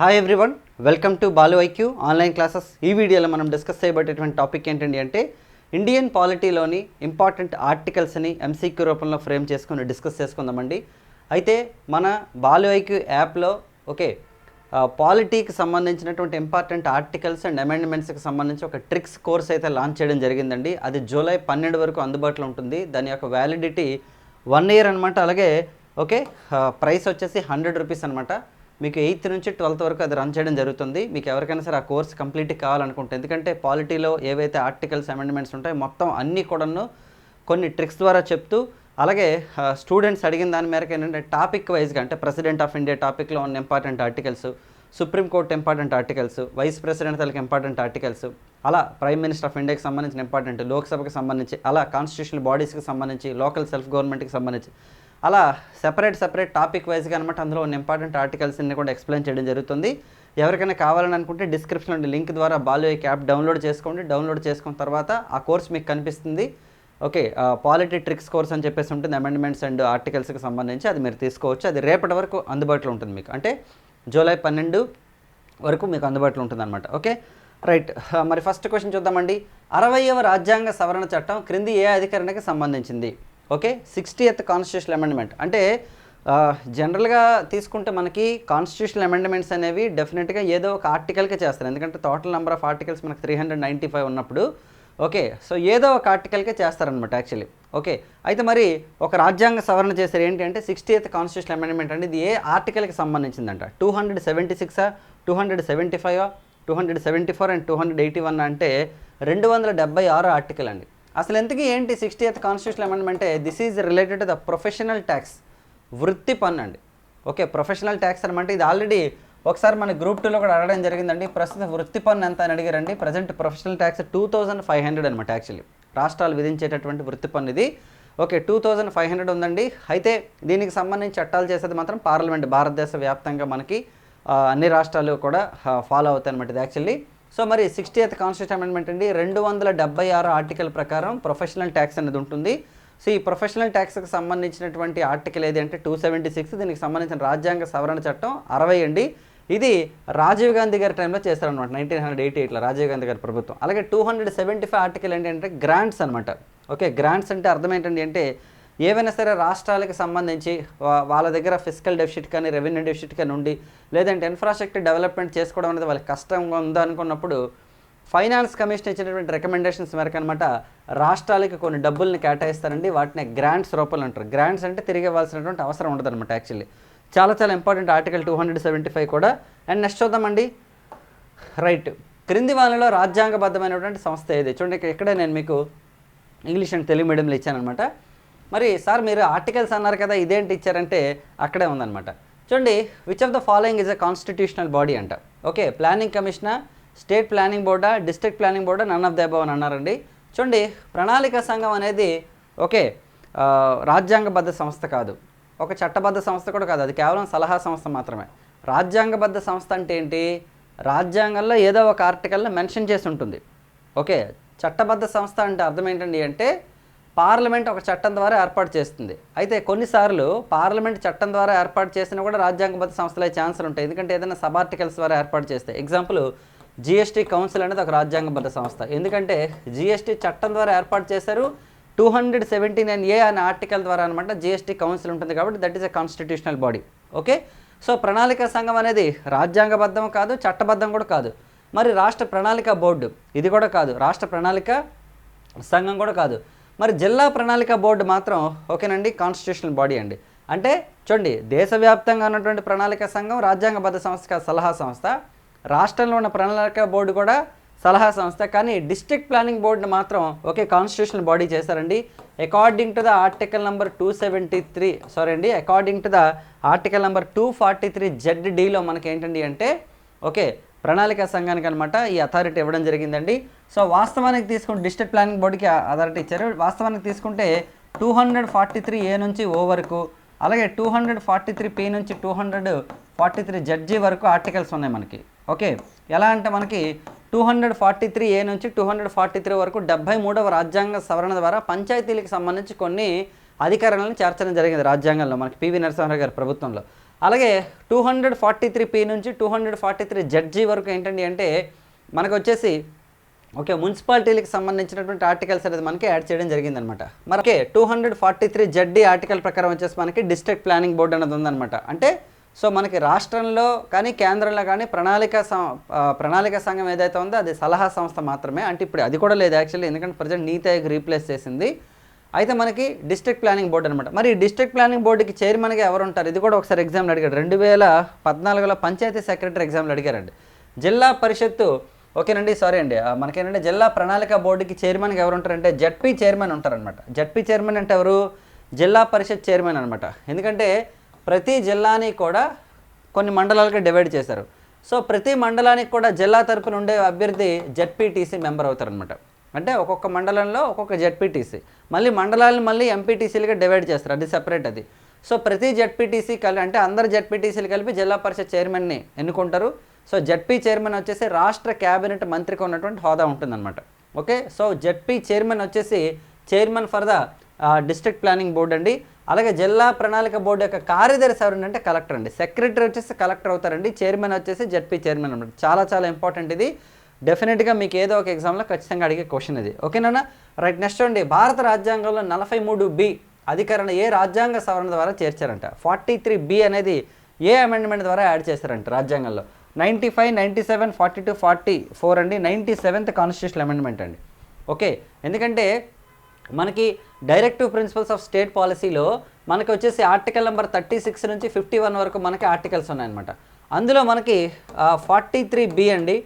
Hi everyone welcome to Balu IQ online classes ఈ వీడియోలో మనం డిస్కస్ చేయబడేటువంటి టాపిక్ ఏంటండి అంటే ఇండియన్ పాలిటీలోని ఇంపార్టెంట్ ఆర్టికల్స్ని ఎంసీక్యూ రూపంలో ఫ్రేమ్ చేసుకుని డిస్కస్ చేసుకుందామండి. అయితే మన బాలు ఐక్యూ యాప్లో ఓకే పాలిటీకి సంబంధించినటువంటి ఇంపార్టెంట్ ఆర్టికల్స్ అండ్ అమెండ్మెంట్స్కి సంబంధించి ఒక ట్రిక్స్ కోర్స్ అయితే లాంచ్ చేయడం జరిగిందండి. అది జూలై పన్నెండు వరకు అందుబాటులో ఉంటుంది. దాని యొక్క వ్యాలిడిటీ వన్ ఇయర్ అనమాట అలాగే ఓకే ప్రైస్ వచ్చేసి హండ్రెడ్ రూపీస్ అనమాట మీకు ఎయిత్ నుంచి ట్వెల్త్ వరకు అది రన్ చేయడం జరుగుతుంది. మీకు ఎవరికైనా సరే ఆ కోర్స్ కంప్లీట్ కావాలనుకుంటే ఎందుకంటే పాలిటీలో ఏవైతే ఆర్టికల్స్ అమెండ్మెంట్స్ ఉంటాయో మొత్తం అన్నీ కూడాను కొన్ని ట్రిక్స్ ద్వారా చెప్తూ అలాగే స్టూడెంట్స్ అడిగిన దాని మేరకు ఏంటంటే టాపిక్ వైజ్గా అంటే ప్రెసిడెంట్ ఆఫ్ ఇండియా టాపిక్లో ఉన్న important articles supreme court important articles vice president తలకి ఇంపార్టెంట్ ఆర్టికల్స్ అలా ప్రైమ్ మినిస్టర్ ఆఫ్ ఇండియాకి సంబంధించిన ఇంపార్టెంట్ లోక్సభకి సంబంధించి అలా కాన్స్టిట్యూషనల్ బాడీస్కి సంబంధించి లోకల్ సెల్ఫ్ గవర్నమెంట్కి సంబంధించి అలా సెపరేట్ సెపరేట్ టాపిక్ వైజ్గా అనమాట అందులో ఉన్న ఇంపార్టెంట్ ఆర్టికల్స్ అన్ని కూడా ఎక్స్ప్లెయిన్ చేయడం జరుగుతుంది. ఎవరికైనా కావాలని అనుకుంటే డిస్క్రిప్షన్లో లింక్ ద్వారా బాలు క్యాప్ డౌన్లోడ్ చేసుకోండి. డౌన్లోడ్ చేసుకున్న తర్వాత ఆ కోర్స్ మీకు కనిపిస్తుంది. ఓకే పాలిటీ ట్రిక్స్ కోర్స్ అని చెప్పేసి ఉంటుంది. అమెండ్మెంట్స్ అండ్ ఆర్టికల్స్కి సంబంధించి అది మీరు తీసుకోవచ్చు. అది రేపటి వరకు అందుబాటులో ఉంటుంది మీకు. అంటే జూలై పన్నెండు వరకు మీకు అందుబాటులో ఉంటుంది అనమాట ఓకే రైట్ మరి ఫస్ట్ క్వశ్చన్ చూద్దామండి. అరవయవ రాజ్యాంగ సవరణ చట్టం క్రింది ఏ అధికరణకి సంబంధించింది? Okay? Sixty eighth constitution amendment అంటే జనరల్గా తీసుకుంటే మనకి కాన్స్టిట్యూషనల్ అమెండ్మెంట్స్ అనేవి డెఫినెట్గా ఏదో ఒక ఆర్టికల్కే చేస్తారు. ఎందుకంటే టోటల్ నెంబర్ ఆఫ్ ఆర్టికల్స్ మనకు త్రీ హండ్రెడ్ నైంటీ ఫైవ్ ఉన్నప్పుడు ఓకే? సో ఏదో ఒక ఆర్టికల్కే చేస్తారనమాట యాక్చువల్లీ ఓకే? అయితే మరి ఒక రాజ్యాంగ సవరణ చేశారు. ఏంటి అంటే సిక్స్టీ ఎయిత్ కాన్స్టిట్యూషన్ అమెండ్మెంట్ అంటే ఇది ఏ ఆర్టికల్కి సంబంధించిందంట? Two hundred seventy సిక్సా two hundred seventy five two hundred seventy four and two hundred eighty one అంటే రెండు వందల డెబ్బై ఆరు ఆర్టికల్ అండి. అసలు ఎందుకు ఏంటి sixty eighth constitution amendment this is related to the professional tax వృత్తి పన్ను అండి. ఓకే ప్రొఫెషనల్ ట్యాక్స్ అనమాట ఇది ఆల్రెడీ ఒకసారి మన గ్రూప్ టూలో కూడా అడగడం జరిగిందండి. ప్రస్తుత వృత్తి పన్ను ఎంత అని అడిగారండి. Present professional tax two thousand five hundred అనమాట యాక్చువల్లీ రాష్ట్రాలు విధించేటటువంటి వృత్తి పన్ను ఇది. Okay two thousand five hundred ఉందండి. అయితే దీనికి సంబంధించి చట్టాలు చేసేది మాత్రం పార్లమెంట్ భారతదేశ వ్యాప్తంగా మనకి అన్ని రాష్ట్రాలు కూడా ఫాలో అవుతాయి అనమాట ఇది యాక్చువల్లీ సో మరి సిక్స్టీ ఎయిత్ కాన్స్టిట్యూషన్ అమెండ్మెంట్ అండి. రెండు వందల డెబ్బై ఆరు ఆర్టికల్ ప్రకారం ప్రొఫెషనల్ ట్యాక్స్ అనేది ఉంటుంది. సో ఈ ప్రొఫెషనల్ ట్యాక్స్కి సంబంధించినటువంటి ఆర్టికల్ ఏది అంటే టూ సెవెంటీ సిక్స్ దీనికి సంబంధించిన రాజ్యాంగ సవరణ చట్టం అరవై అండి. ఇది రాజీవ్ గాంధీ గారి టైంలో చేశారనమాట నైన్టీన్ హండ్రెడ్ ఎయిటీ ఎయిట్లో రాజీవ్ గాంధీ గారి ప్రభుత్వం. అలాగే two hundred seventy five article ఏంటంటే గ్రాంట్స్ అనమాట ఓకే గ్రాంట్స్ అంటే అర్థం ఏంటండి అంటే ఏవైనా సరే రాష్ట్రాలకు సంబంధించి వాళ్ళ దగ్గర ఫిజికల్ డెఫిసిట్ కానీ రెవెన్యూ డెఫిసిట్ కానీ ఉండి లేదంటే ఇన్ఫ్రాస్ట్రక్చర్ డెవలప్మెంట్ చేసుకోవడం అనేది వాళ్ళకి కష్టంగా ఉందనుకున్నప్పుడు ఫైనాన్స్ కమిషన్ ఇచ్చినటువంటి రికమెండేషన్స్ మేరకు అనమాట రాష్ట్రాలకి కొన్ని డబ్బుల్ని కేటాయిస్తారండి. వాటిని గ్రాంట్స్ రూపంలో అంటారు. గ్రాంట్స్ అంటే తిరిగి ఇవ్వాల్సినటువంటి అవసరం ఉండదు అనమాట యాక్చువల్లీ. చాలా చాలా important article two hundred seventy five కూడా. అండ్ నెక్స్ట్ చూద్దామండి. రైట్. క్రింది వాళ్ళలో రాజ్యాంగబద్ధమైనటువంటి సంస్థ ఏది? చూడండి ఇక్కడ- ఇక్కడే నేను మీకు ఇంగ్లీష్ అండ్ తెలుగు మీడియంలో ఇచ్చానమాట మరి సార్ మీరు ఆర్టికల్స్ అన్నారు కదా ఇదేంటి ఇచ్చారంటే అక్కడే ఉందన్నమాట. చూడండి which of the following is a constitutional body అంట. Okay planning commissioner state planning బోర్డా district planning బోర్డా నన్ ఆఫ్ ద అబవ్ అని అన్నారండి. చూడండి ప్రణాళిక సంఘం అనేది ఓకే రాజ్యాంగబద్ధ సంస్థ కాదు. ఒక చట్టబద్ధ సంస్థ కూడా కాదు అది కేవలం సలహా సంస్థ మాత్రమే. రాజ్యాంగబద్ధ సంస్థ అంటే ఏంటి? రాజ్యాంగంలో ఏదో ఒక ఆర్టికల్లో మెన్షన్ చేసి ఉంటుంది. ఓకే చట్టబద్ధ సంస్థ అంటే అర్థం ఏంటండి అంటే పార్లమెంట్ ఒక చట్టం ద్వారా ఏర్పాటు చేస్తుంది. అయితే కొన్నిసార్లు పార్లమెంట్ చట్టం ద్వారా ఏర్పాటు చేసినా కూడా రాజ్యాంగబద్ధ సంస్థలే ఛాన్సులు ఉంటాయి. ఎందుకంటే ఏదైనా సబ్ ఆర్టికల్స్ ద్వారా ఏర్పాటు చేస్తే ఎగ్జాంపుల్ జిఎస్టీ కౌన్సిల్ అనేది ఒక రాజ్యాంగబద్ధ సంస్థ. ఎందుకంటే జిఎస్టీ చట్టం ద్వారా ఏర్పాటు చేశారు. Two hundred seventy nine A అనే ఆర్టికల్ ద్వారా అనమాట జిఎస్టీ కౌన్సిల్ ఉంటుంది కాబట్టి that is a constitutional body okay so ప్రణాళిక సంఘం అనేది రాజ్యాంగబద్ధం కాదు చట్టబద్ధం కూడా కాదు. మరి రాష్ట్ర ప్రణాళిక బోర్డు ఇది కూడా కాదు. రాష్ట్ర ప్రణాళిక సంఘం కూడా కాదు. మరి జిల్లా ప్రణాళిక బోర్డు మాత్రం ఓకేనండి కాన్స్టిట్యూషనల్ బాడీ అండి. అంటే చూడండి దేశవ్యాప్తంగా ఉన్నటువంటి ప్రణాళిక సంఘం రాజ్యాంగబద్ధ సంస్థ సలహా సంస్థ. రాష్ట్రంలో ఉన్న ప్రణాళిక బోర్డు కూడా సలహా సంస్థ కానీ డిస్ట్రిక్ట్ ప్లానింగ్ బోర్డుని మాత్రం ఒకే కాన్స్టిట్యూషనల్ బాడీ చేశారండి. According to the article number two seventy three sorry అండి according to the article number two forty three Z డీలో మనకి ఏంటండి అంటే ఓకే ప్రణాళిక సంఘానికి అనమాట ఈ అథారిటీ ఇవ్వడం జరిగిందండి. సో వాస్తవానికి తీసుకుంటే డిస్ట్రిక్ట్ ప్లానింగ్ బోర్డుకి అథారిటీ ఇచ్చారు. వాస్తవానికి తీసుకుంటే two hundred forty three A నుంచి ఓ వరకు అలాగే two hundred forty three P నుంచి two hundred forty three ZG వరకు ఆర్టికల్స్ ఉన్నాయి మనకి. ఓకే? ఎలా అంటే మనకి two hundred forty three A నుంచి టూ హండ్రెడ్ ఫార్టీ త్రీ వరకు డెబ్బై మూడవ రాజ్యాంగ సవరణ ద్వారా పంచాయతీలకు సంబంధించి కొన్ని అధికారాలను చేర్చడం జరిగింది రాజ్యాంగంలో మనకి పివి నరసింహారావు గారి ప్రభుత్వంలో. అలాగే two hundred forty three P నుంచి two hundred forty three ZG వరకు ఏంటండి అంటే మనకు వచ్చేసి ఓకే మున్సిపాలిటీలకు సంబంధించినటువంటి ఆర్టికల్స్ అనేది మనకి యాడ్ చేయడం జరిగిందనమాట. మనకి two hundred forty three ZD article ప్రకారం వచ్చేసి మనకి డిస్ట్రిక్ట్ ప్లానింగ్ బోర్డు అనేది ఉందన్నమాట అంటే సో మనకి రాష్ట్రంలో కానీ కేంద్రంలో కానీ ప్రణాళిక సం- ప్రణాళిక సంఘం ఏదైతే ఉందో అది సలహా సంస్థ మాత్రమే. అంటే ఇప్పుడు అది కూడా లేదు యాక్చువల్లీ ఎందుకంటే ప్రజెంట్ నీతి ఆయోగ్ రీప్లేస్ చేసింది. అయితే మనకి డిస్ట్రిక్ట్ ప్లానింగ్ బోర్డు అనమాట. మరి డిస్ట్రిక్ట్ ప్లానింగ్ బోర్డుకి చైర్మన్గా ఎవరు ఉంటారు? ఇది కూడా ఒకసారి ఎగ్జామ్లో అడిగాడు. రెండు వేల పద్నాలుగులో పంచాయతీ సెక్రటరీ ఎగ్జామ్లో అడిగారండి. జిల్లా పరిషత్తు ఓకేనండి సారీ అండి. మనకేంటంటే జిల్లా ప్రణాళిక బోర్డుకి చైర్మన్గా ఎవరు ఉంటారంటే జడ్పీ చైర్మన్ ఉంటారనమాట జడ్పీ చైర్మన్ అంటే ఎవరు? జిల్లా పరిషత్ చైర్మన్ అనమాట ఎందుకంటే ప్రతి జిల్లాని కూడా కొన్ని మండలాలుగా డివైడ్ చేశారు. సో ప్రతి మండలానికి కూడా జిల్లా తరపున ఉండే అభ్యర్థి జడ్పీటీసీ మెంబర్ అవుతారనమాట అంటే ఒక్కొక్క మండలంలో ఒక్కొక్క జడ్పీటీసీ మళ్ళీ మండలాలను మళ్ళీ ఎంపీటీసీలుగా డివైడ్ చేస్తారు. అది సెపరేట్ అది. సో ప్రతి జడ్పీటీసీ కలిపి అంటే అందరు జడ్పీటీసీలు కలిపి జిల్లా పరిషత్ చైర్మన్ని ఎన్నుకుంటారు. సో జడ్పీ చైర్మన్ వచ్చేసి రాష్ట్ర క్యాబినెట్ మంత్రికి ఉన్నటువంటి హోదా ఉంటుందన్నమాట. ఓకే? సో జడ్పీ చైర్మన్ వచ్చేసి chairman for the district planning board అండి. అలాగే జిల్లా ప్రణాళిక బోర్డు యొక్క కార్యదర్శి ఎవరంటే కలెక్టర్ అండి. సెక్రటరీ వచ్చేసి కలెక్టర్ అవుతారండి. చైర్మన్ వచ్చేసి జడ్పీ చైర్మన్ అనమాట చాలా చాలా ఇంపార్టెంట్ ఇది. డెఫినెట్గా మీకు ఏదో ఒక ఎగ్జామ్లో ఖచ్చితంగా అడిగే క్వశ్చన్ ఇది. ఓకేనా రైట్ నెక్స్ట్ అండి భారత రాజ్యాంగంలో నలభై మూడు బి అధికరణ ఏ రాజ్యాంగ సవరణ ద్వారా చేర్చారంట. ఫార్టీ త్రీ బి అనేది ఏ అమెండ్మెంట్ ద్వారా యాడ్ చేశారంట రాజ్యాంగంలో. Ninety five ninety seven forty two forty four అండి. నైంటీ సెవెంత్ కాన్స్టిట్యూషన్ అమెండ్మెంట్ అండి. ఓకే? ఎందుకంటే మనకి డైరెక్టివ్ ప్రిన్సిపల్స్ ఆఫ్ స్టేట్ పాలసీలో మనకి వచ్చేసి ఆర్టికల్ నెంబర్ థర్టీ సిక్స్ నుంచి ఫిఫ్టీ వన్ వరకు మనకి ఆర్టికల్స్ ఉన్నాయన్నమాట. అందులో మనకి ఫార్టీ త్రీ బి అండి.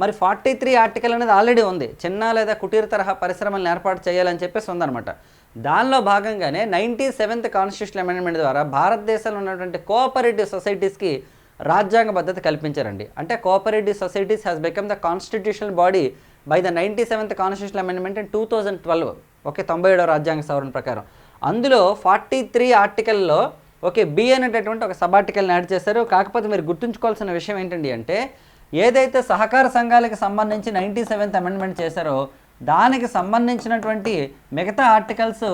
మరి ఫార్టీ త్రీ ఆర్టికల్ అనేది ఆల్రెడీ ఉంది. చిన్న లేదా కుటీర తరహా పరిశ్రమలను ఏర్పాటు చేయాలని చెప్పేసి ఉందన్నమాట. దానిలో భాగంగానే నైంటీ సెవెంత్ కాన్స్టిట్యూషన్ అమెండ్మెంట్ ద్వారా భారతదేశంలో ఉన్నటువంటి కోఆపరేటివ్ సొసైటీస్కి రాజ్యాంగ భద్రత కల్పించారండి. అంటే cooperative societies has become the constitutional body by the ninety seventh constitution amendment in two thousand twelve okay తొంభై ఏడవ రాజ్యాంగ సవరణ ప్రకారం. అందులో ఫార్టీ త్రీ ఆర్టికల్లో ఓకే బి అనేటటువంటి ఒక సబ్ ఆర్టికల్ని యాడ్ చేశారు. కాకపోతే మీరు గుర్తుంచుకోవాల్సిన విషయం ఏంటండి అంటే ఏదైతే సహకార సంఘాలకు సంబంధించి నైంటీ సెవెంత్ అమెండ్మెంట్ చేశారో దానికి సంబంధించినటువంటి మిగతా ఆర్టికల్స్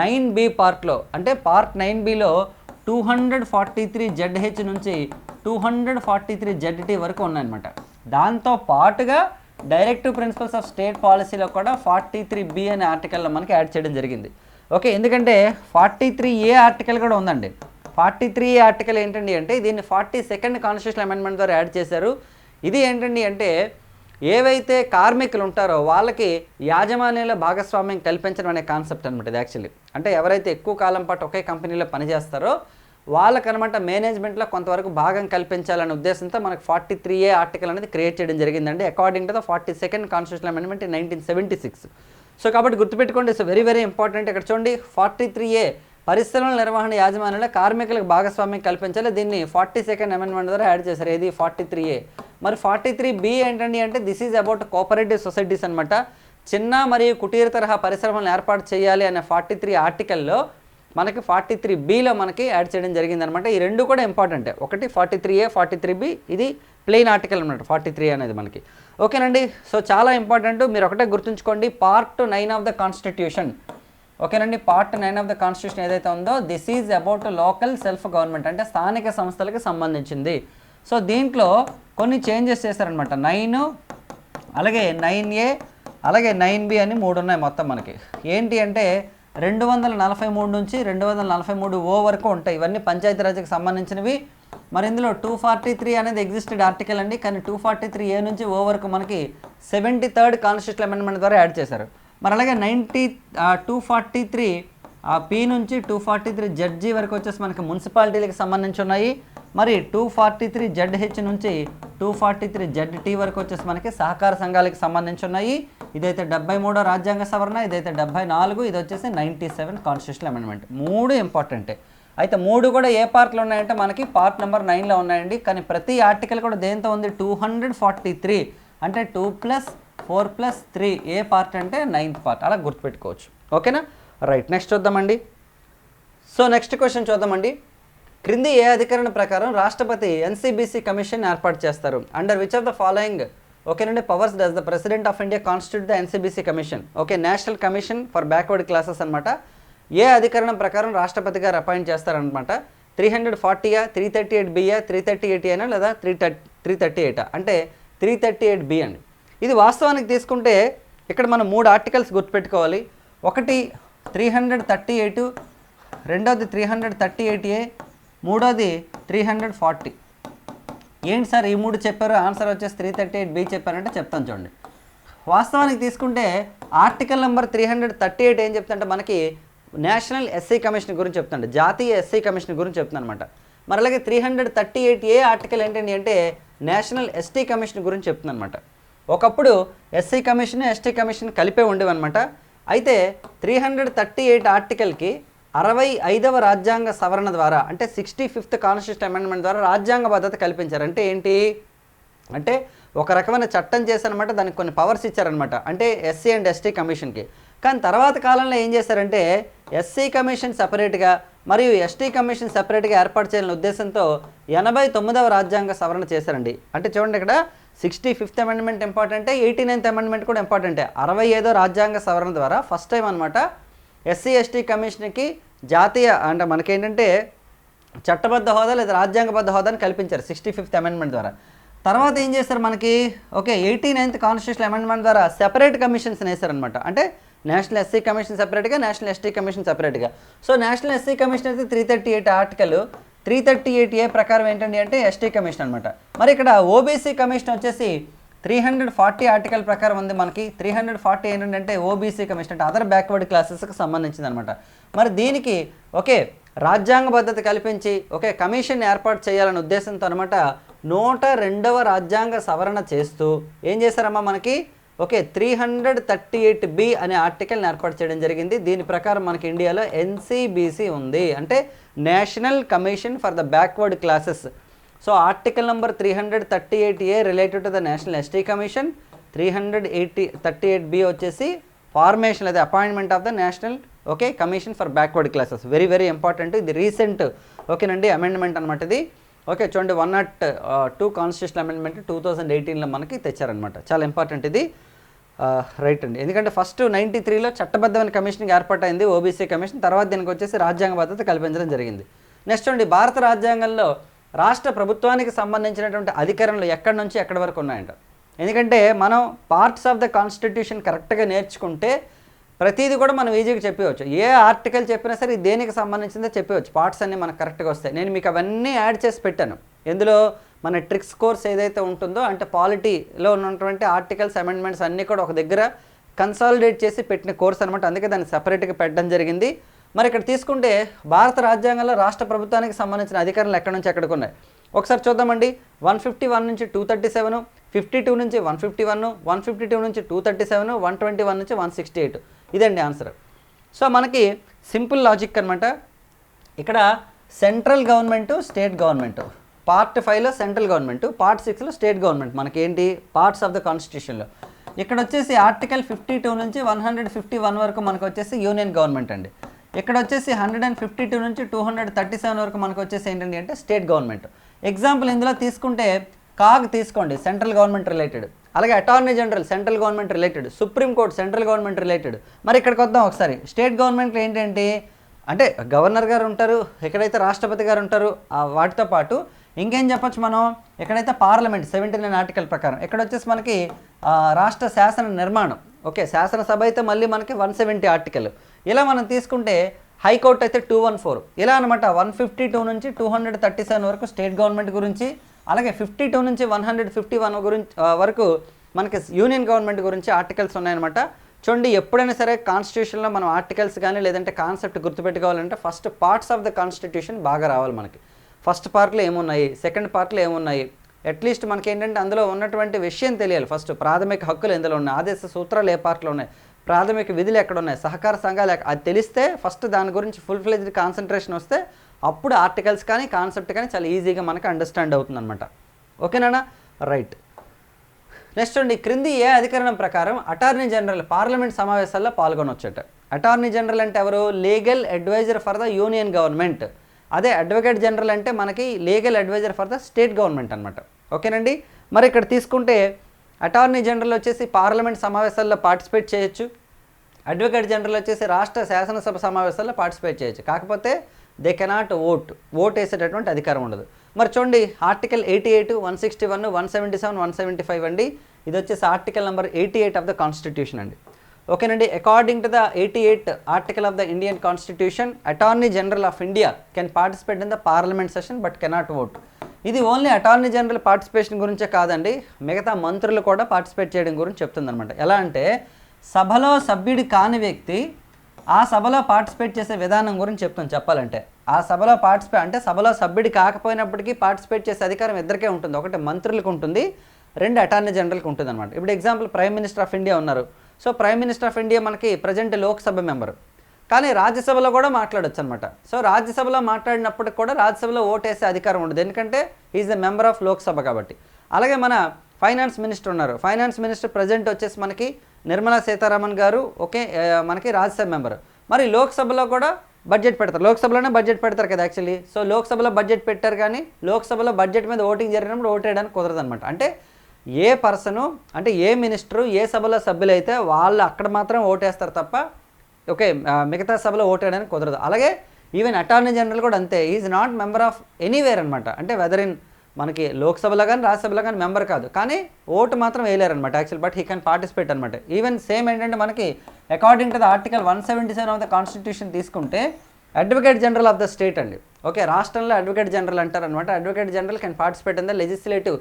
నైన్ బి పార్ట్లో అంటే part nine below two hundred forty three ZH నుంచి two hundred forty three ZT వరకు ఉన్నాయన్నమాట. దాంతో పాటుగా డైరెక్టివ్ ప్రిన్సిపల్స్ ఆఫ్ స్టేట్ పాలసీలో కూడా ఫార్టీ త్రీ బి అనే ఆర్టికల్లో మనకి యాడ్ చేయడం జరిగింది. ఓకే ఎందుకంటే ఫార్టీ త్రీ ఏ ఆర్టికల్ కూడా ఉందండి. ఫార్టీ త్రీ ఏ ఆర్టికల్ ఏంటండి అంటే దీన్ని ఫార్టీ సెకండ్ కాన్స్టిట్యూషన్ అమెండ్మెంట్ ద్వారా యాడ్ చేశారు. ఇది ఏంటండి అంటే ఏవైతే కార్మికులు ఉంటారో వాళ్ళకి యాజమాన్యంలో భాగస్వామ్యం కల్పించడం అనే కాన్సెప్ట్ అనమాట ఇది యాక్చువల్లీ. అంటే ఎవరైతే ఎక్కువ కాలం పాటు ఒకే కంపెనీలో పనిచేస్తారో వాళ్ళకనమాట మేనేజ్మెంట్లో కొంతవరకు భాగం కల్పించాలనే ఉద్దేశంతో మనకు ఫార్టీ త్రీ ఏ ఆర్టికల్ అనేది క్రియేట్ చేయడం జరిగిందండి. According to the forty second constitution amendment nineteen seventy six so కాబట్టి గుర్తుపెట్టుకోండి ఇట్స్ వెరీ వెరీ ఇంపార్టెంట్ ఇక్కడ చూడండి. ఫార్టీ త్రీ ఏ పరిశ్రమల నిర్వహణ యాజమాన్యంలో కార్మికులకు భాగస్వామ్యం కల్పించాలి. దీన్ని ఫార్టీ సెకండ్ అమెండ్మెంట్ ద్వారా యాడ్ చేశారు. ఏది? Forty three A. మరి ఫార్టీ త్రీ బి ఏంటండి అంటే this is about cooperative societies అనమాట చిన్న మరియు కుటీర తరహా పరిశ్రమలను ఏర్పాటు చేయాలి అనే ఫార్టీ త్రీ ఆర్టికల్లో మనకి ఫార్టీ త్రీ బిలో మనకి యాడ్ చేయడం జరిగిందనమాట ఈ రెండు కూడా ఇంపార్టెంటే ఒకటి forty three A forty three B ఇది ప్లెయిన్ ఆర్టికల్ అనమాట ఫార్టీ త్రీ అనేది మనకి. ఓకేనండి? సో చాలా ఇంపార్టెంట్ మీరు ఒకటే గుర్తుంచుకోండి part nine of the constitution ఓకేనండి? Part nine of the constitution ఏదైతే ఉందో this is about local self government అంటే స్థానిక సంస్థలకు సంబంధించింది. సో దీంట్లో కొన్ని చేంజెస్ చేశారనమాట నైన్ అలాగే నైన్ ఏ అలాగే నైన్ బి అని మూడు ఉన్నాయి మొత్తం మనకి. ఏంటి అంటే రెండు వందల నలభై మూడు నుంచి రెండు వందల నలభై మూడు ఓ వరకు ఉంటాయి. ఇవన్నీ పంచాయతీరాజ్కి సంబంధించినవి. మరి ఇందులో టూ ఫార్టీ త్రీ అనేది ఎగ్జిస్టెడ్ ఆర్టికల్ అండి. కానీ టూ ఫార్టీ త్రీ ఏ నుంచి ఓ వరకు మనకి సెవెంటీ థర్డ్ కాన్స్టిట్యూషన్ అమెండ్మెంట్ ద్వారా యాడ్ చేశారు. మరి అలాగే నైంటీ టూ ఫార్టీ త్రీ ఆ పి నుంచి టూ ఫార్టీ త్రీ జడ్జి వరకు వచ్చేసి మనకి మున్సిపాలిటీలకు సంబంధించి ఉన్నాయి. మరి టూ ఫార్టీ త్రీ జెడ్హెచ్ నుంచి టూ ఫార్టీ త్రీ జెడ్టీ వరకు వచ్చేసి మనకి సహకార సంఘాలకు సంబంధించి ఉన్నాయి. ఇదైతే డెబ్బై మూడో రాజ్యాంగ సవరణ ఇదైతే డెబ్బై నాలుగు ఇది వచ్చేసి నైంటీ సెవెన్ కాన్స్టిట్యూషన్ అమెండ్మెంట్ మూడు ఇంపార్టెంటే అయితే మూడు కూడా ఏ పార్ట్లో ఉన్నాయంటే మనకి పార్ట్ నెంబర్ నైన్లో ఉన్నాయండి. కానీ ప్రతి ఆర్టికల్ కూడా దేంతో ఉంది? టూ హండ్రెడ్ ఫార్టీ త్రీ అంటే two plus four plus three A part అంటే నైన్త్ పార్ట్. అలా గుర్తుపెట్టుకోవచ్చు. ఓకేనా? రైట్ నెక్స్ట్ చూద్దామండి. సో నెక్స్ట్ క్వశ్చన్ చూద్దామండి. క్రింది ఏ అధికరణ ప్రకారం రాష్ట్రపతి ఎన్సీబీసీ కమిషన్ ఏర్పాటు చేస్తారు? Under which of the following ఓకేనండి powers does the president of India constitute the NCBC commission okay national commission for backward classes అనమాట ఏ అధికరణం ప్రకారం రాష్ట్రపతి గారు అపాయింట్ చేస్తారనమాట త్రీ హండ్రెడ్ ఫార్టీయా త్రీ థర్టీ ఎయిట్ బియా త్రీ థర్టీ ఎయిట్ అయినా లేదా త్రీ థర్టీ త్రీ థర్టీ ఎయిటా అంటే త్రీ థర్టీ ఎయిట్ బి అండి. ఇది వాస్తవానికి తీసుకుంటే ఇక్కడ మనం మూడు ఆర్టికల్స్ గుర్తుపెట్టుకోవాలి. ఒకటి త్రీ హండ్రెడ్ థర్టీ ఎయిట్ రెండోది three hundred thirty eight A మూడోది త్రీ హండ్రెడ్ ఫార్టీ. ఏంటి సార్ ఈ మూడు చెప్పారు? ఆన్సర్ వచ్చేసి త్రీ థర్టీ ఎయిట్ బి చెప్పారంటే చెప్తాను చూడండి. వాస్తవానికి తీసుకుంటే article number three hundred thirty eight ఏం చెప్తుంటే మనకి నేషనల్ ఎస్సీ కమిషన్ గురించి చెప్తాడు జాతీయ ఎస్సీ కమిషన్ గురించి చెప్తాను అనమాట మరి అలాగే three hundred thirty eight A article ఏంటండి అంటే నేషనల్ ఎస్టీ కమిషన్ గురించి చెప్తుందనమాట ఒకప్పుడు ఎస్సీ కమిషన్ ఎస్టీ కమిషన్ కలిపే ఉండేవన్నమాట. అయితే త్రీ హండ్రెడ్ థర్టీ ఎయిట్ ఆర్టికల్కి అరవై ఐదవ రాజ్యాంగ సవరణ ద్వారా అంటే సిక్స్టీ ఫిఫ్త్ కాన్స్టిట్యూషన్ అమెండ్మెంట్ ద్వారా రాజ్యాంగ భద్రత కల్పించారు. అంటే ఏంటి? అంటే ఒక రకమైన చట్టం చేశారనమాట దానికి కొన్ని పవర్స్ ఇచ్చారనమాట అంటే ఎస్సీ అండ్ ఎస్టీ కమిషన్కి కానీ తర్వాత కాలంలో ఏం చేశారంటే ఎస్సీ కమిషన్ సపరేట్గా మరియు ఎస్టీ కమిషన్ సపరేట్గా ఏర్పాటు చేయాలనే ఉద్దేశంతో ఎనభై తొమ్మిదవ రాజ్యాంగ సవరణ చేశారండి. అంటే చూడండి ఇక్కడ సిక్స్టీ ఫిఫ్త్ అమెండ్మెంట్ ఇంపార్టెంటే ఎయిటీ నైన్త్ అమెండ్మెంట్ కూడా ఇంపార్టెంటే. అరవై ఐదో రాజ్యాంగ సవరణ ద్వారా ఫస్ట్ టైం అనమాట ఎస్సీ ఎస్టీ కమిషన్కి జాతీయ అంటే మనకేంటంటే చట్టబద్ధ హోదా లేదా రాజ్యాంగబద్ధ హోదాని కల్పించారు సిక్స్టీ ఫిఫ్త్ అమెండ్మెంట్ ద్వారా. తర్వాత ఏం చేస్తారు మనకి? Okay eighty ninth constitution amendment ద్వారా సెపరేట్ కమిషన్స్ వేశారనమాట అంటే నేషనల్ ఎస్సీ కమిషన్ సెపరేట్గా నేషనల్ ఎస్టీ కమిషన్ సెపరేట్గా. సో నేషనల్ ఎస్సీ కమిషన్ అయితే three thirty eight article three thirty eight A ప్రకారం ఏంటండి అంటే ఎస్టీ కమిషన్ అనమాట మరి ఇక్కడ ఓబీసీ కమిషన్ వచ్చేసి త్రీ హండ్రెడ్ ఫార్టీ ఆర్టికల్ ప్రకారం ఉంది మనకి. త్రీ హండ్రెడ్ ఫార్టీ ఏంటంటే ఓబీసీ కమిషన్ అంటే అదర్ బ్యాక్వర్డ్ క్లాసెస్కి సంబంధించింది అనమాట మరి దీనికి ఓకే రాజ్యాంగ భద్రత కల్పించి ఓకే కమిషన్ ఏర్పాటు చేయాలనే ఉద్దేశంతో అనమాట నూట రెండవ రాజ్యాంగ సవరణ చేస్తూ ఏం చేశారమ్మా మనకి? Okay three hundred thirty eight B అనే ఆర్టికల్ని ఏర్పాటు చేయడం జరిగింది. దీని ప్రకారం మనకి ఇండియాలో ఎన్సీబీసీ ఉంది. అంటే national commission for the backward classes. So article number three hundred thirty eight A related to the national ST commission three hundred eighty thirty eight B వచ్చేసి ఫార్మేషన్ అదే appointment of the national okay commission for backward classes very very important ఇది recent ఓకేనండి amendment అనమాట ఇది. Okay చూడండి one not two constitution amendment two thousand ఎయిటీన్లో మనకి తెచ్చారనమాట చాలా ఇంపార్టెంట్ ఇది. రైట్ అండి. ఎందుకంటే ఫస్ట్ నైంటీ త్రీలో చట్టబద్ధమైన కమిషన్కి ఏర్పాటైంది ఓబీసీ కమిషన్ తర్వాత దీనికి వచ్చేసి రాజ్యాంగ భద్రత కల్పించడం జరిగింది. నెక్స్ట్ చూడండి భారత రాజ్యాంగంలో రాష్ట్ర ప్రభుత్వానికి సంబంధించినటువంటి అధికారంలో ఎక్కడి నుంచి ఎక్కడి వరకు ఉన్నాయంట? ఎందుకంటే మనం పార్ట్స్ ఆఫ్ ద కాన్స్టిట్యూషన్ కరెక్ట్గా నేర్చుకుంటే ప్రతిదీ కూడా మనం ఈజీగా చెప్పవచ్చు ఏ ఆర్టికల్ చెప్పినా సరే దేనికి సంబంధించిందో చెప్పవచ్చు పార్ట్స్ అన్నీ మనకు కరెక్ట్గా వస్తాయి. నేను మీకు అవన్నీ యాడ్ చేసి పెట్టాను. ఎందులో మన ట్రిక్స్ కోర్స్ ఏదైతే ఉంటుందో అంటే పాలిటీలో ఉన్నటువంటి ఆర్టికల్స్ అమెండ్మెంట్స్ అన్నీ కూడా ఒక దగ్గర కన్సాలిడేట్ చేసి పెట్టిన కోర్స్ అనమాట అందుకే దాన్ని సపరేట్గా పెట్టడం జరిగింది. మరి ఇక్కడ తీసుకుంటే భారత రాజ్యాంగంలో రాష్ట్ర ప్రభుత్వానికి సంబంధించిన అధికారులు ఎక్కడి నుంచి ఎక్కడికి ఉన్నాయి? ఒకసారి చూద్దామండి. వన్ ఫిఫ్టీ వన్ నుంచి two thirty seven fifty two నుంచి one fifty one one fifty two నుంచి two thirty seven one twenty one నుంచి వన్ సిక్స్టీ ఎయిట్. ఇదండి ఆన్సర్. సో మనకి సింపుల్ లాజిక్ అనమాట ఇక్కడ central government state government. Part ఫైవ్లో central government part సిక్స్లో state government. మనకి ఏంటి పార్ట్స్ ఆఫ్ ద కాన్స్టిట్యూషన్లో. ఇక్కడ వచ్చేసి ఆర్టికల్ ఫిఫ్టీ టూ నుంచి వన్ హండ్రెడ్ ఫిఫ్టీ వన్ వరకు మనకు వచ్చేసి యూనియన్ గవర్నమెంట్ అండి. ఇక్కడ వచ్చేసి హండ్రెడ్ అండ్ ఫిఫ్టీ టూ నుంచి టూ హండ్రెడ్ థర్టీ సెవెన్ వరకు మనకు వచ్చేసి ఏంటండి అంటే స్టేట్ గవర్నమెంట్. ఎగ్జాంపుల్ ఇందులో తీసుకుంటే కాగ్ తీసుకోండి సెంట్రల్ గవర్నమెంట్ రిలేటెడ్. అలాగే attorney general central government related supreme court central government related మరి ఇక్కడికి వద్దాం ఒకసారి. స్టేట్ గవర్నమెంట్లు ఏంటంటే అంటే గవర్నర్ గారు ఉంటారు ఎక్కడైతే రాష్ట్రపతి గారు ఉంటారు వాటితో పాటు ఇంకేం చెప్పొచ్చు మనం? ఎక్కడైతే పార్లమెంట్ సెవెంటీ నైన్ ఆర్టికల్ ప్రకారం ఇక్కడ వచ్చేసి మనకి రాష్ట్ర శాసన నిర్మాణం. ఓకే శాసనసభ అయితే మళ్ళీ మనకి వన్ సెవెంటీ ఆర్టికల్ ఇలా మనం తీసుకుంటే హైకోర్టు అయితే టూ వన్ ఫోర్ ఇలా అనమాట వన్ ఫిఫ్టీ టూ నుంచి టూ హండ్రెడ్ థర్టీ సెవెన్ వరకు స్టేట్ గవర్నమెంట్ గురించి అలాగే ఫిఫ్టీ టూ నుంచి వన్ హండ్రెడ్ ఫిఫ్టీ వన్ గురించి వరకు మనకి యూనియన్ గవర్నమెంట్ గురించి ఆర్టికల్స్ ఉన్నాయన్నమాట. చూడండి ఎప్పుడైనా సరే కాన్స్టిట్యూషన్లో మనం ఆర్టికల్స్ కానీ లేదంటే concept గుర్తుపెట్టుకోవాలంటే first parts of the constitution బాగా రావాలి మనకి. ఫస్ట్ పార్ట్లో ఏమున్నాయి? సెకండ్ పార్ట్లో ఏమున్నాయి? అట్లీస్ట్ మనకి ఏంటంటే అందులో ఉన్నటువంటి విషయం తెలియాలి. ఫస్ట్ ప్రాథమిక హక్కులు ఎందులో ఉన్నాయి? ఆదేశ సూత్రాలు ఏ పార్ట్లో ఉన్నాయి? ప్రాథమిక విధులు ఎక్కడ ఉన్నాయి? సహకార సంఘాలు అది తెలిస్తే ఫస్ట్ దాని గురించి ఫుల్ ఫ్లెజ్డ్ కాన్సన్ట్రేషన్ వస్తే అప్పుడు ఆర్టికల్స్ కానీ కాన్సెప్ట్ కానీ చాలా ఈజీగా మనకి అండర్స్టాండ్ అవుతుంది అనమాట ఓకేనా రైట్ నెక్స్ట్ అండి క్రింది ఏ అధికరణం ప్రకారం అటార్నీ జనరల్ పార్లమెంట్ సమావేశాల్లో పాల్గొనొచ్చట. అటార్నీ జనరల్ అంటే ఎవరు? Legal adviser for the union government అదే అడ్వకేట్ జనరల్ అంటే మనకి legal adviser for the state government అనమాట ఓకేనండి మరి ఇక్కడ తీసుకుంటే అటార్నీ జనరల్ వచ్చేసి పార్లమెంట్ సమావేశాల్లో పార్టిసిపేట్ చేయొచ్చు. అడ్వకేట్ జనరల్ వచ్చేసి రాష్ట్ర శాసనసభ సమావేశాల్లో పార్టిసిపేట్ చేయొచ్చు. కాకపోతే దే కెనాట్ ఓట్ ఓట్ వేసేటటువంటి అధికారం ఉండదు. మరి చూడండి article eighty eight one sixty one one seventy seven one seventy five అండి. ఇది వచ్చేసి article number eighty eight of the constitution అండి. ఓకేనండి according to the eighty eight article of the Indian constitution attorney general of India can participate in the parliament session but cannot vote ఇది only attorney general participation గురించే కాదండి. మిగతా మంత్రులు కూడా participate చేయడం గురించి చెప్తుందనమాట ఎలా అంటే సభలో సభ్యుడి కాని వ్యక్తి ఆ సభలో పార్టిసిపేట్ చేసే విధానం గురించి చెప్తాను చెప్పాలంటే. ఆ సభలో పార్టిసిపేట్ అంటే సభలో సభ్యుడి కాకపోయినప్పటికీ పార్టిసిపేట్ చేసే అధికారం ఇద్దరికే ఉంటుంది. ఒకటి మంత్రులకు ఉంటుంది రెండు అటార్నీ జనరల్కి ఉంటుంది అనమాట ఇప్పుడు example prime minister of India ఉన్నారు. So prime minister of India మనకి ప్రజెంట్ లోక్సభ మెంబరు. కానీ రాజ్యసభలో కూడా మాట్లాడొచ్చు అనమాట సో రాజ్యసభలో మాట్లాడినప్పటికి కూడా రాజ్యసభలో ఓటేసే అధికారం ఉండదు. ఎందుకంటే is the member of Lok Sabha కాబట్టి. అలాగే మన ఫైనాన్స్ మినిస్టర్ ఉన్నారు. ఫైనాన్స్ మినిస్టర్ ప్రజెంట్ వచ్చేసి మనకి నిర్మలా సీతారామన్ గారు ఓకే మనకి రాజ్యసభ మెంబర్. మరి లోక్సభలో కూడా బడ్జెట్ పెడతారు. లోక్సభలోనే బడ్జెట్ పెడతారు కదా యాక్చువల్లీ సో లోక్సభలో బడ్జెట్ పెట్టారు కానీ లోక్సభలో బడ్జెట్ మీద ఓటింగ్ జరిగినప్పుడు ఓట్ వేయడానికి కుదరదు అనమాట అంటే ఏ పర్సను అంటే ఏ మినిస్టరు ఏ సభలో సభ్యులైతే వాళ్ళు అక్కడ మాత్రం ఓటేస్తారు తప్ప ఓకే మిగతా సభలో ఓటేయడానికి కుదరదు. అలాగే ఈవెన్ అటార్నీ జనరల్ కూడా అంతే. Is not member of anywhere అనమాట అంటే వెదర్ ఇన్ మనకి లోక్సభలో కానీ రాజ్యసభలో కానీ మెంబర్ కాదు. కానీ ఓటు మాత్రం వేయలేరనమాట actual but he can participate అనమాట ఈవెన్ సేమ్ ఏంటంటే మనకి according to the article one seventy seven of the constitution తీసుకుంటే advocate general of the state అండి. ఓకే రాష్ట్రంలో అడ్వకేట్ జనరల్ అంటారు అనమాట advocate general can participate in the legislative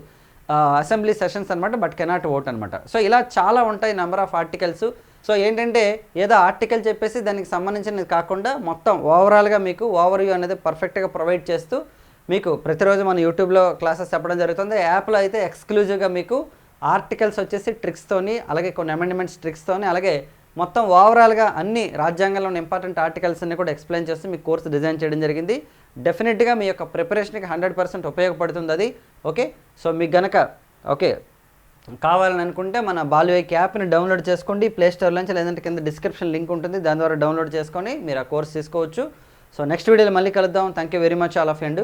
assembly sessions అనమాట but cannot vote అనమాట so ఇలా చాలా ఉంటాయి నెంబర్ ఆఫ్ ఆర్టికల్స్ సో ఏంటంటే ఏదో ఆర్టికల్ చెప్పేసి దానికి సంబంధించినది కాకుండా మొత్తం ఓవరాల్గా మీకు ఓవర్ వ్యూ అనేది పర్ఫెక్ట్గా ప్రొవైడ్ చేస్తూ మీకు ప్రతిరోజు మన యూట్యూబ్లో క్లాసెస్ చెప్పడం జరుగుతుంది. యాప్లో అయితే ఎక్స్క్లూజివ్గా మీకు ఆర్టికల్స్ వచ్చేసి ట్రిక్స్తోని అలాగే కొన్ని అమెండ్మెంట్స్ ట్రిక్స్తోని అలాగే మొత్తం ఓవరాల్గా అన్ని రాజ్యాంగంలో ఉన్న ఇంపార్టెంట్ ఆర్టికల్స్ అన్ని కూడా ఎక్స్ప్లెయిన్ చేస్తూ మీ కోర్స్ డిజైన్ చేయడం జరిగింది. డెఫినెట్గా మీ యొక్క ప్రిపరేషన్కి హండ్రెడ్ పర్సెంట్ ఉపయోగపడుతుంది అది. ఓకే? సో మీకు గనక ఓకే కావాలని అనుకుంటే మన బాలువేక్ యాప్ని డౌన్లోడ్ చేసుకోండి. ప్లేస్టోర్ నుంచి లేదంటే కింద డిస్క్రిప్షన్ లింక్ ఉంటుంది. దాని ద్వారా డౌన్లోడ్ చేసుకొని మీరు ఆ కోర్స్ తీసుకోవచ్చు. సో నెక్స్ట్ వీడియోలో మళ్ళీ కలుద్దాం. Thank you very much all of and